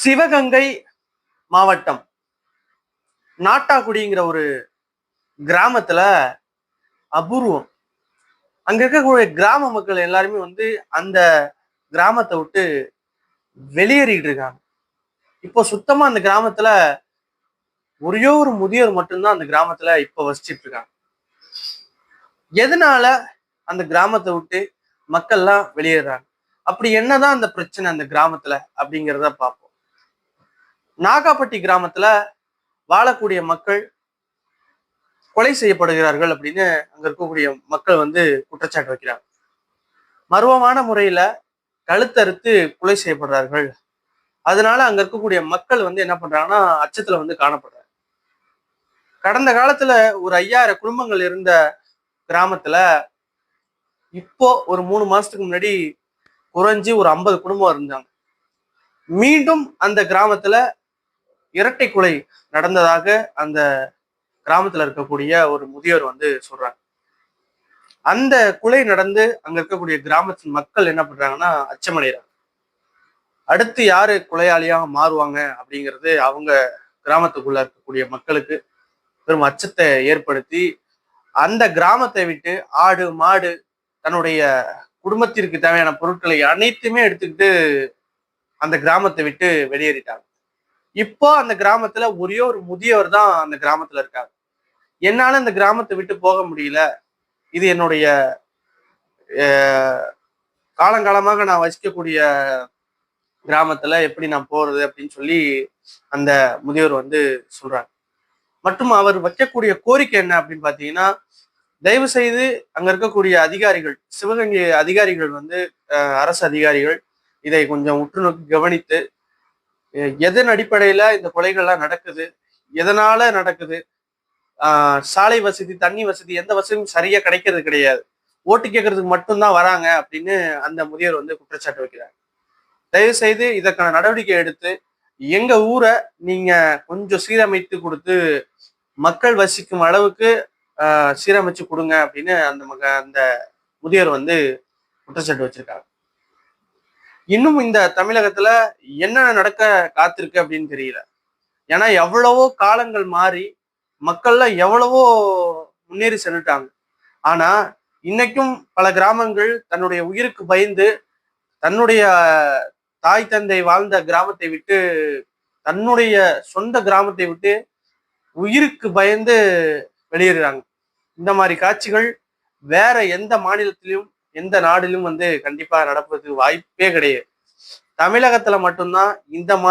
சிவகங்கை மாவட்டம். நாட்டாக்குடிங்கிற ஒரு கிராமத்துல அபூர்வம். அங்க இருக்கக்கூடிய கிராம மக்கள் எல்லாருமே வந்து அந்த கிராமத்தை விட்டு வெளியேறிட்டு இருக்காங்க. இப்போ சுத்தமா அந்த கிராமத்துல ஒரே ஒரு முதியோர் மட்டும்தான் அந்த கிராமத்துல இப்ப வசிச்சிட்டு இருக்காங்க. எதனால அந்த கிராமத்தை விட்டு மக்கள்லாம் வெளியேறாங்க? அப்படி என்னதான் அந்த பிரச்சனை அந்த கிராமத்துல அப்படிங்கிறத பார்ப்போம் நாகாப்பட்டி கிராமத்துல வாழக்கூடிய மக்கள் கொலை செய்யப்படுகிறார்கள் அப்படின்னு அங்க இருக்கக்கூடிய மக்கள் வந்து குற்றச்சாட்டு வைக்கிறாங்க. மர்மமான முறையில கழுத்தறுத்து கொலை செய்யப்படுறார்கள். அதனால அங்க இருக்கக்கூடிய மக்கள் வந்து என்ன பண்றாங்கன்னா அச்சத்துல வந்து காணப்படுறாங்க. கடந்த காலத்துல ஒரு ஐயாயிரம் குடும்பங்கள் இருந்த கிராமத்துல இப்போ ஒரு மூணு மாசத்துக்கு முன்னாடி குறைஞ்சு ஒரு ஐம்பது குடும்பம் இருந்தாங்க. மீண்டும் அந்த கிராமத்துல இரட்டை கொலை நடந்ததாக அந்த கிராமத்துல இருக்கக்கூடிய ஒரு முதியோர் வந்து சொல்றாங்க. அந்த கொலை நடந்து அங்க இருக்கக்கூடிய கிராமத்தின் மக்கள் என்ன பண்றாங்கன்னா அச்சமடைகிறாங்க அடுத்து யாரு கொலையாளியாக மாறுவாங்க அப்படிங்கிறது அவங்க கிராமத்துக்குள்ள இருக்கக்கூடிய மக்களுக்கு பெரும் அச்சத்தை ஏற்படுத்தி அந்த கிராமத்தை விட்டு ஆடு மாடு தன்னுடைய குடும்பத்திற்கு தேவையான பொருட்களை அனைத்துமே எடுத்துக்கிட்டு அந்த கிராமத்தை விட்டு வெளியேறிட்டாங்க. இப்போ அந்த கிராமத்துல ஒரே ஒரு முதியவர் தான் அந்த கிராமத்துல இருக்காரு. என்னால இந்த கிராமத்தை விட்டு போக முடியல. இது என்னுடைய காலங்காலமாக நான் வசிக்கக்கூடிய கிராமத்துல எப்படி நான் போறது அப்படின்னு சொல்லி அந்த முதியவர் வந்து சொல்றாங்க மற்றும் அவர் வைக்கக்கூடிய கோரிக்கை என்ன அப்படின்னு பாத்தீங்கன்னா தயவு செய்து அங்க இருக்கக்கூடிய அதிகாரிகள் சிவகங்கை அதிகாரிகள் வந்து அரசு அதிகாரிகள் இதை கொஞ்சம் உற்று நோக்கி கவனித்து எதன் அடிப்படையில இந்த கொலைகள்லாம் நடக்குது? எதனால நடக்குது? சாலை வசதி தண்ணி வசதி எந்த வசதியும் சரியா கிடைக்கிறது கிடையாது. ஓட்டு கேட்கறதுக்கு மட்டும்தான் வராங்க அப்படின்னு அந்த முதியவர் வந்து குற்றச்சாட்டு வைக்கிறாங்க தயவு செய்து இதற்கான நடவடிக்கை எடுத்து எங்க ஊரை நீங்க கொஞ்சம் சீரமைத்து கொடுத்து மக்கள் வசிக்கும் அளவுக்கு சீரமைச்சு கொடுங்க அப்படின்னு அந்த மக அந்த முதியவர் வந்து குற்றச்சாட்டு வச்சிருக்காங்க. இன்னும் இந்த தமிழகத்துல என்ன நடக்க காத்திருக்கு அப்படின்னு தெரியல. ஏன்னா எவ்வளவோ காலங்கள் மாறி மக்கள்லாம் எவ்வளவோ முன்னேறி சென்றுட்டாங்க. ஆனா இன்னைக்கும் பல கிராமங்கள் தன்னுடைய உயிருக்கு பயந்து தன்னுடைய தாய் தந்தை வாழ்ந்த கிராமத்தை விட்டு தன்னுடைய சொந்த கிராமத்தை விட்டு உயிருக்கு பயந்து வெளியேறுறாங்க. இந்த மாதிரி காட்சிகள் வேற எந்த மாநிலத்திலும் எந்த நாடிலும் வந்து கண்டிப்பா நடப்பதுக்கு வாய்ப்பே கிடையாது. தமிழகத்துல மட்டும்தான் இந்த மாதிரி